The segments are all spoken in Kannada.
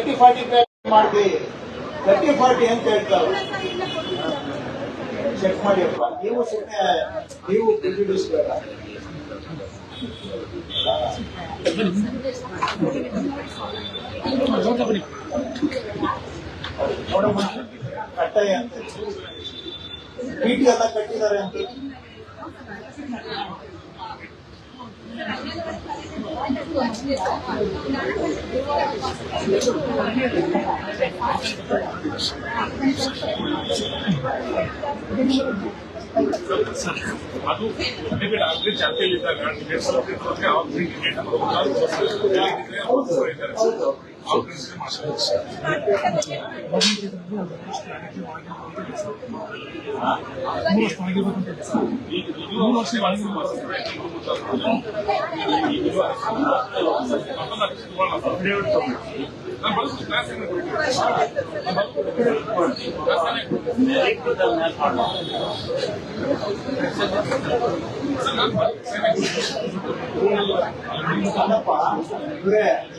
ತರ್ಟಿ ಫಾರ್ಟಿ ಮಾಡಿ ತರ್ಟಿ ಫಾರ್ಟಿ ಅಂತ ಹೇಳ್ತಾರೆ ಚೆಕ್ ಮಾಡಿಯಪ್ಪ ನೀವು ಸುಮ್ಮನೆ ನೀವು ಬಿಡಿಸ್ಬೇಡ ನೋಡಮ್ಮ ಕಟ್ಟಾಯ ಅಂತ ಬೀಟಿ ಎಲ್ಲ ಕಟ್ಟಿದ್ದಾರೆ ಅಂತ 啊，都，那边打的，唱的厉害，那边唱的，唱的啊，对对对。そうです。そうです。何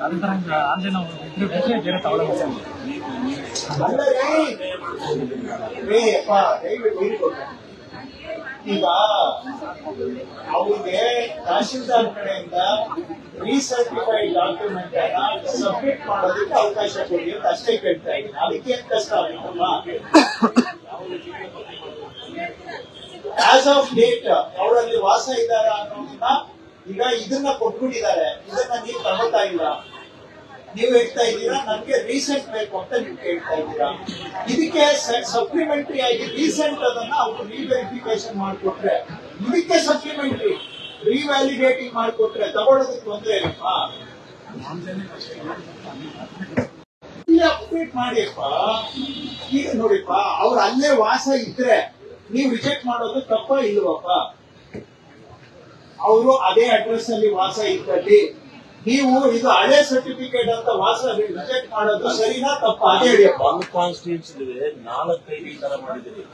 ಅನಂತರ. ಈಗ ಅವ್ರಿಗೆ ತಹಶೀಲ್ದಾರ್ ಕಡೆಯಿಂದ ರೀಸರ್ಟಿಫೈಡ್ ಡಾಕ್ಯುಮೆಂಟ್ ಸಬ್ಮಿಟ್ ಮಾಡೋದಕ್ಕೆ ಅವಕಾಶ ಕೊಡಿ ಅಂತ ಅಷ್ಟೇ ಕೇಳ್ತಾ ಇದ್ದೀನಿ ಅದಕ್ಕೆ ಏನ್ ಕಷ್ಟ ಆಗುತ್ತಲ್ಲ ಆಸ್ ಆಫ್ ಡೇಟ್ ಅವರಲ್ಲಿ ವಾಸ ಇದ್ದಾರಾ ಅನ್ನೋದನ್ನ ಈಗ ಇದನ್ನ ಕೊಟ್ಬಿಟ್ಟಿದ್ದಾರೆ. ಇದನ್ನ ನೀವು ತಗೋತಾ ಇಲ್ಲ ನೀವು ಹೇಳ್ತಾ ಇದ್ದೀರಾ? ನಮ್ಗೆ ರೀಸೆಂಟ್ ಬೇಕು ಅಂತ ನೀವು ಕೇಳ್ತಾ ಇದ್ದೀರಾ? ಇದಕ್ಕೆ ಸಪ್ಲಿಮೆಂಟರಿ ಆಗಿ ರೀಸೆಂಟ್ ಅದನ್ನ ಅವ್ರು ರಿವೆರಿಫಿಕೇಶನ್ ಮಾಡಿಕೊಟ್ರೆ, ಇದಕ್ಕೆ ಸಪ್ಲಿಮೆಂಟರಿ ರೀವ್ಯಾಲಿಡೇಟಿಂಗ್ ಮಾಡಿಕೊಟ್ರೆ ತಗೊಳ್ಳೋದಕ್ಕೆ ತೊಂದರೆ ಇಲ್ಲಪ್ಪ ಇಲ್ಲೇ ಅಪ್ಡೇಟ್ ಮಾಡಿಯಪ್ಪ. ಈಗ ನೋಡಿಪ್ಪ, ಅವ್ರ ಅಲ್ಲೇ ವಾಸ ಇದ್ರೆ, ನೀವು ರಿಜೆಕ್ಟ್ ಮಾಡೋದು ತಪ್ಪ ಇಲ್ವಪ್ಪ? ಅವರು ಅದೇ ಅಡ್ರೆಸ್ ಅಲ್ಲಿ ವಾಸ ಇದ್ದಲ್ಲಿ ನೀವು ಇದು ಹಳೆ ಸರ್ಟಿಫಿಕೇಟ್ ಅಂತ ವಾಸ ರಿಜೆಕ್ಟ್ ಮಾಡೋದು ಸರಿನಾ ತಪ್ಪ ಅದೇ ಹೇಳಿಯಪ್ಪ ಒಂದು ಕಾನ್ಸ್ಟಿಟ್ಯೂನ್ಸಿ ನಾಲ್ಕೈದು ತರ ಮಾಡಿದ್ರಿ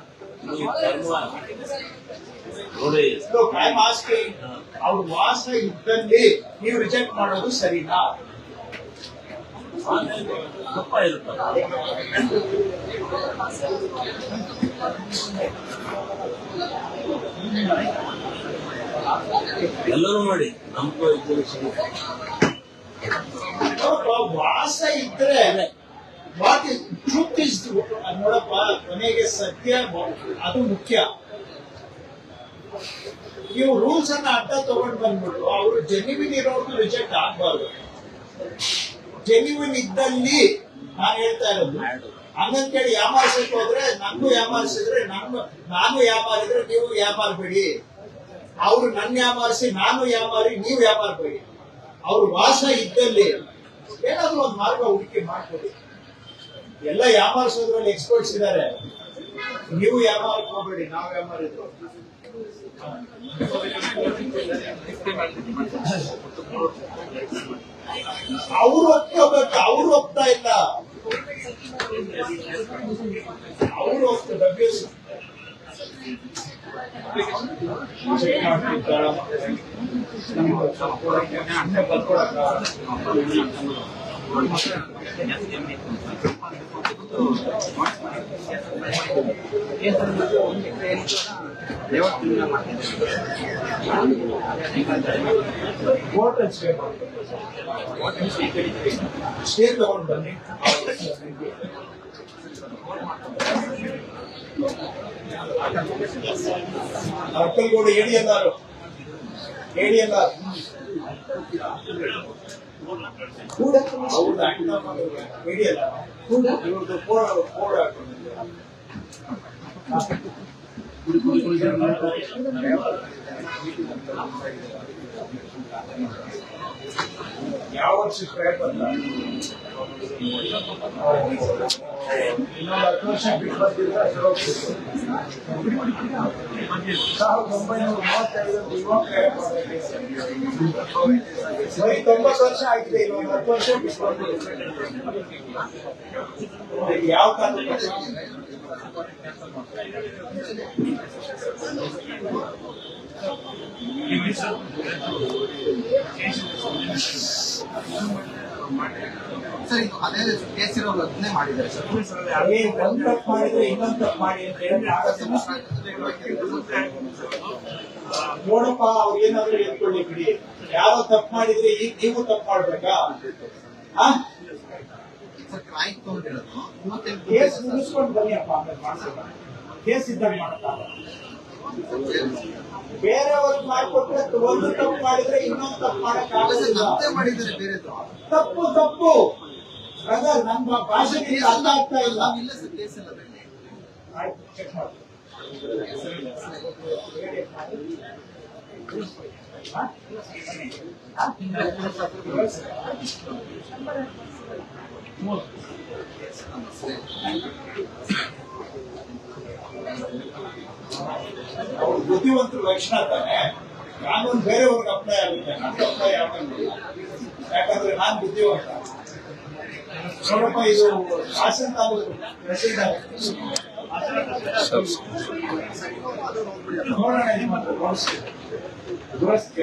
ನೋಡಿ. ಅವ್ರ ವಾಸ ಇದ್ದಲ್ಲಿ ನೀವು ರಿಜೆಕ್ಟ್ ಮಾಡೋದು ಸರಿನಾ? ತಪ್ಪ ಇರುತ್ತಲ್ಲ ಎಲ್ಲರೂ ಮಾಡಿ ನಮ್ಗೂ ವಾಸ ಇದ್ರೆ ಮಾತಿ ಟ್ರೂತ್ ಇಸ್ ನೋಡಪ್ಪ, ಕೊನೆಗೆ ಸತ್ಯ ಅದು ಮುಖ್ಯ. ನೀವು ರೂಲ್ಸ್ ಅನ್ನ ಅಡ್ಡ ತಗೊಂಡ್ ಬಂದ್ಬಿಟ್ಟು ಅವರು ಜೆನ್ಯುವಿನ್ ಇರೋರ್ಗು ರಿಜೆಕ್ಟ್ ಆಗ್ಬಾರ್ದು. ಜೆನ್ಯುವಿನ್ ಇದ್ದಲ್ಲಿ ನಾನು ಹೇಳ್ತಾ ಇರೋದು ಹಂಗಂತ ಕೇಳಿ ಯಾಮಾರಿಸಕ್ ಹೋದ್ರೆ ನಂಗೂ ಯಾಮಾರಿಸಿದ್ರೆ ನಾನು ನಾನು ಯಾಮಾರಿದ್ರೆ ನೀವು ಯಾಮಾರ್ಬೇಡಿ. ಅವ್ರು ನನ್ನ ವ್ಯಾಪಾರಿಸಿ ನಾನು ವ್ಯಾಪಾರಿ ನೀವು ಕೊಡಿ ಅವ್ರ ವಾಸ ಇದ್ದಲ್ಲಿ ಏನಾದ್ರೂ ಒಂದು ಮಾರ್ಗ ಹುಡುಕಿ ಮಾಡ್ಕೊಡಿ ಎಲ್ಲ ವ್ಯಾಪಾರಿಸೋದ್ರಲ್ಲಿ ಎಕ್ಸ್ಪರ್ಟ್ಸ್ ಇದ್ದಾರೆ ನೀವು ವ್ಯಾಪಾರಕ್ಕೆ ಹೋಗ್ಬೇಡಿ ನಾವು ಯಾಮಾರಿದ್ರು ಅವ್ರು ಒಪ್ಕೋಬೇಕು? ಸ್ಟೇಟ್ ತಗೊಂಡು ಬನ್ನಿ అక్కలు కూడా ఏడి అన్నారు ఏడి అన్నారు కూడా అవునా ఏడి అన్నారు కూడా ఇవ్వదు పోడ పోడ Thank you. ಯಾವ ವರ್ಷ ಬಂದ ಇನ್ನೊಂದು ವರ್ಷ ವರ್ಷ ಆಗಿದೆ ಇನ್ನೊಂದು ಹತ್ತು ವರ್ಷ ಯಾವ ಕಾಲ ಸರ್ ಇದು ಅದೇ ಕೇಸ್ ಇರೋರು ಅದನ್ನೇ ಮಾಡಿದ್ದಾರೆ ಸರ್. ಅದೇ ಒಂದ್ ತಪ್ಪು ಮಾಡಿದ್ರೆ ಇನ್ನೊಂದು ತಪ್ಪು ಮಾಡಿ ಅಂತ ಹೇಳಿ ಸರ್ ನೋಡಪ್ಪ ಅವ್ರು ಏನಾದ್ರು ಹೇಳ್ಕೊಳ್ಳಿ ಬಿಡಿ. ಯಾವ ತಪ್ಪು ಮಾಡಿದ್ರೆ ಈಗ ನೀವು ತಪ್ಪು ಮಾಡ್ಬೇಕಾ? ಕ್ರಾಯ್ ತಗೊಂಡಿರೋದು ಕೇಸ್ ಮುಗಿಸ್ಕೊಂಡು ಬನ್ನಿಯಪ್ಪ ಅಪ್ಪ ಕೇಸ್ ಇದ್ದಾಗ ಮಾಡಕ್ಕಾಗಲ್ಲ ಬೇರೆಯವ್ರಿಗೆ ಮಾಡ್ಕೊಟ್ರೆ ಒಂದು ತಪ್ಪು ಮಾಡಿದ್ರೆ ಇನ್ನೊಂದು ತಪ್ಪು ಅಲ್ಲ ಸರ್ ಮಾಡಕ್ಕಾಗಲ್ಲ ನಮ್ದೇ ಮಾಡಿದ್ದಾರೆ ಬೇರೆದು ತಪ್ಪು ತಪ್ಪು ಬ್ರದರ್ ನಮ್ಮ ಭಾಷೆಗೆ ಅರ್ಥ ಆಗ್ತಾ ಇಲ್ಲ ನಾವಿಲ್ಲ ಸರ್ ಕೇಸ್ ಎಲ್ಲ ಬೇರೆ ಆಯ್ತು ಚೆಕ್ ಮಾಡಿ ಅವ್ರು ಬುದ್ಧಿವಂತರು ಲಕ್ಷಣ ತಾನೆ. ಕಾನೂನು ಬೇರೆಯವ್ರಿಗೆ ಅಪ್ಲೈ ಆಗುತ್ತೆ. ನನ್ಗೆ ಅಪ್ಲೈ ಆಗಂಗಿಲ್ಲ. ಯಾಕಂದ್ರೆ ನಾನ್ ಬುದ್ಧಿವಂತ. ಸ್ವಲ್ಪ ಇದು ಶಾಸನ ನೋಡೋಣ ಇದು ದುರಸ್ತಿ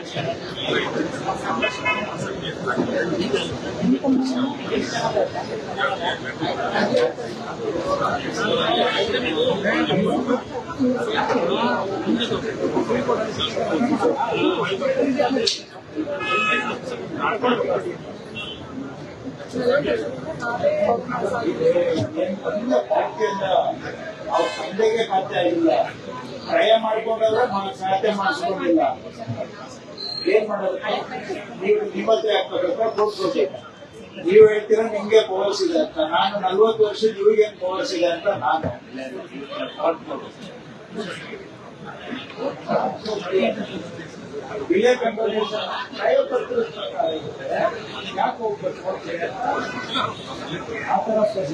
ಅವ್ರ ತಂದೆಗೆ ಸಾಧ್ಯ ಆಗಿಲ್ಲ ಪ್ರಯ ಮಾಡ್ಕೊಂಡ್ರೆ ಸಾಧ್ಯ ಮಾಡಿಸ್ಕೊಂಡಿಲ್ಲ. ಏನ್ ಮಾಡೋದು? ನೀವು ನೀವು ಹೇಳ್ತೀರಾ, ನಿಮ್ಗೆ ಪವರ್ಸ್ ಇದೆ ಅಂತ. ನಾನು ನಲ್ವತ್ತು ವರ್ಷ ಇವ್ರಿಗೆ ಏನ್ ಪವರ್ಸ್ ಇದೆ ಅಂತ ನಾನು ವಿಲೇ ಕಂಪೋಸಿಷನ್ ಯಾಕೆ ಹೋಗ್ಬೇಕು ಆ ಥರ ಸರ್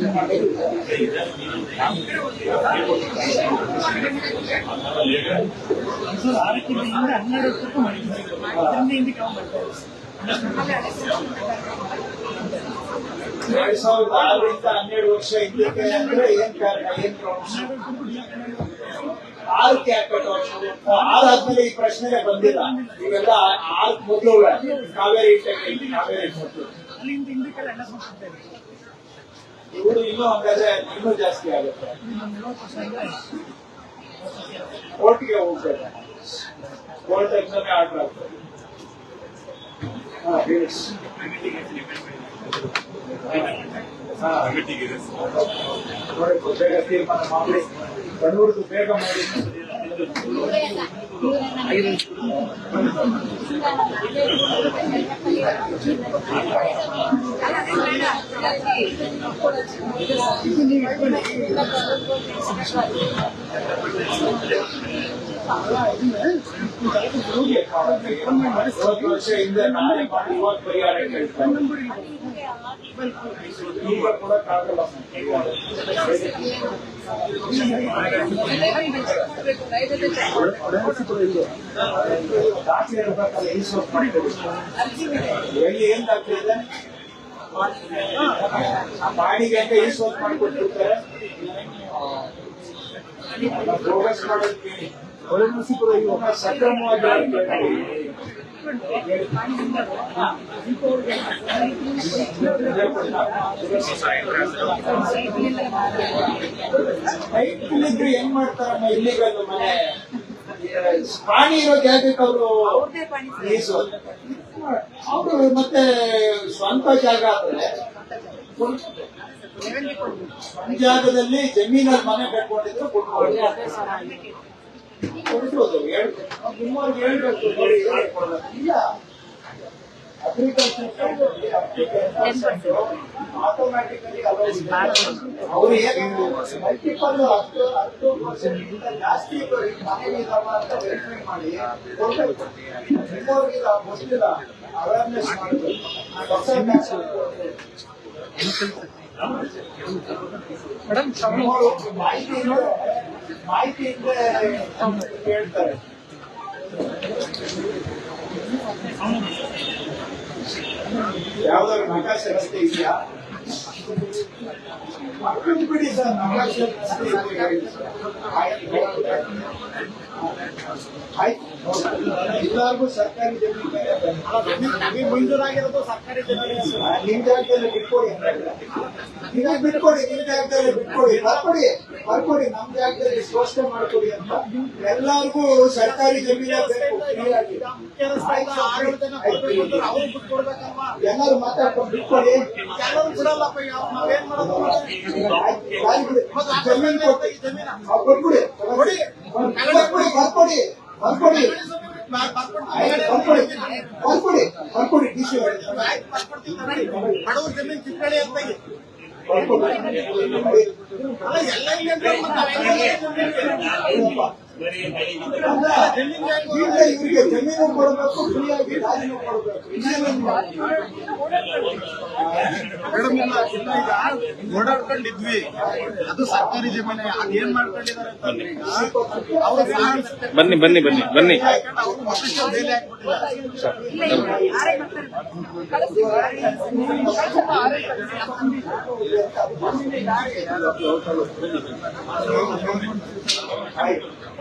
ಹನ್ನೆರಡು ವರ್ಷಕ್ಕೂ ಮಾಡಿದ್ದಾರೆ ಅದರಿಂದ ಮಾಡ್ತಾರೆ ಎರಡ್ ಸಾವಿರದ ಆರರಿಂದ ಹನ್ನೆರಡು ವರ್ಷ ಹಿಂದಕ್ಕೆ ಏನ್ ಕಾರಣ, ಏನ್ ಪ್ರಾಬ್ಲಮ್ ಆರಕ್ಕೆ ಯಾಕೆ ವರ್ಷ ಆರ್ ಆದ್ಮೇಲೆ ಈ ಪ್ರಶ್ನೆಗೆ ಬಂದಿಲ್ಲ. ಇವೆಲ್ಲ ಆರ್ಕ್ ಮೊದಲು ಕಾವೇರಿ ಕಾವೇರಿ ಮೊದಲು ಇವರು ಇನ್ನೂ ಹಂಗಾದ್ರೆ ಇನ್ನೂ ಜಾಸ್ತಿ ಆಗುತ್ತೆ. ಕೋರ್ಟ್ಗೆ ಹೋಗ್ಬೇಕು. ಕೋರ್ಟ್ ಎಕ್ಸಾಮೇ ಆರ್ಡರ್ ಆಗ್ತದೆ ಹಾ ಹೇಳಿ ಹಾ ನೋಡಿ ಬೇಗ ತೀರ್ಮಾನ ಮಾಡಿ ಬಡವರದ್ದು ಬೇಗ ಮಾಡಿ ಇವತ್ತು ವರ್ಷ ಹಿಂದೆ ನಾನೇ ಮಾಡಿ ಇವತ್ತು ಪರಿಹಾರ ಕೇಳ್ತಾರೆ ಈಗ ಕೊಡಕ್ಕಾಗಲ್ಲ ದಾಖಲೆ ಇರ್ಬೇಕಲ್ಲ ಈ ಸ್ವಲ್ಪ ಮಾಡಿಕೊಡಿ ಎಲ್ಲಿ ಏನ್ ದಾಖಲೆ ಇದೆ ಆ ಬಾಡಿಗೆ ಅಂತ ಈ ಸ್ವಲ್ಪ ಮಾಡಿಕೊಟ್ಟಿರ್ತಾರೆ ಬೋಗಸ್ ಮಾಡೋದಕ್ಕೆ ಇವಾಗ ಸಕ್ರಮವಾಗಿ ರೈತರಿದ್ರೆ ಹೆಂಗ್ ಮಾಡ್ತಾರಮ್ಮ? ಇಲ್ಲಿಗಲ್ ಮನೆ. ಪ್ರಾಣಿ ಇರೋ ಜಾಗಕ್ಕೆ ಅವರು ಮೀಸು ಅವರು ಮತ್ತೆ ಸ್ವಂತ ಜಾಗ ಆದ್ರೆ ಜಾಗದಲ್ಲಿ ಜಮೀನಲ್ಲಿ ಮನೆ ಕಟ್ಕೊಂಡಿದ್ರು ಕೊಡ್ಬೋದು. ಆಟೋಮ್ಯಾಟಿಕಲಿ ಜಾಸ್ತಿ ಮೇಡಮ್ ಮಾಹಿತಿ ಮಾಹಿತಿ ಇದ್ರೆ ಹೇಳ್ತಾರೆ ಯಾವ್ದಾದ್ರು ನಕಾಶ ರಸ್ತೆ ಇದೆಯಾ? ಬಿಡಿ ಸರ್ ರಸ್ತೆ ಎಲ್ಲರಿಗೂ ಸರ್ಕಾರಿ ಜಮೀನು. ಮಂಜೂರಾಗಿರೋದು ಸರ್ಕಾರಿ ಜಮೀನು ನಿಮ್ ಜಾಗದಲ್ಲಿ ಬಿಟ್ಕೊಡಿ. ಈಗ ಬಿಟ್ಕೊಡಿ ನಿಮ್ ಜಾಗದಲ್ಲಿ ಬಿಟ್ಕೊಡಿ. ಬರ್ಕೊಡಿ ಬರ್ಕೊಡಿ. ನಮ್ ಜಾಗದಲ್ಲಿ ಘೋಷಣೆ ಮಾಡ್ಕೊಡಿ ಅಂತ ಎಲ್ಲರಿಗೂ ಸರ್ಕಾರಿ ಜಮೀನು ಬೇಕು. ಎಲ್ಲರೂ ಮಾತಾಡ್ಕೊಂಡು ಬಿಟ್ಕೊಡಿ. ಜಮೀನು ಕೊಟ್ಬಿಡಿ ಬರ್ಕೊಡಿ ಬರ್ಕೊಡಿ ಬರ್ಕೊಡಿ ಬರ್ಕೊಡಿ ಟಿ ಸಿ ಬಡವ್ರ ಜಮೀನ್ ಕಿತ್ಕೊಳ್ಳಿ ಅಂತ. ಬರ್ಕೊಡಿ ಎಲ್ಲ ಇಲ್ಲಿ ಅಂದ್ರೆ ಮತ್ತೆ ನಾವ್ ಹೆಂಗ್ ಮಾಡೋದು? ಅಲ್ಲ, ಈಗ ಇವ್ರಿಗೆ ಜಮೀನು ಕೊಡಬೇಕು ಫ್ರೀ ಆಗಿ ದಾರಿನೂ ಕೊಡಬೇಕು ಇನ್ನೇನು ಮೇಡಮ್ ಇಲ್ಲ ಇಲ್ಲ ಈಗ ಓಡಾಡ್ಕೊಂಡಿದ್ವಿ ಅದು ಸರ್ಕಾರಿ ಜಮೀನೆ ಅದೇನ್ ಮಾಡ್ಕೊಂಡಿದ್ದಾರೆ ಅಂತಂದ್ರೆ ಈಗ ಅವ್ರು ಬನ್ನಿ ಬನ್ನಿ ಬನ್ನಿ ಬನ್ನಿ ಅವ್ರು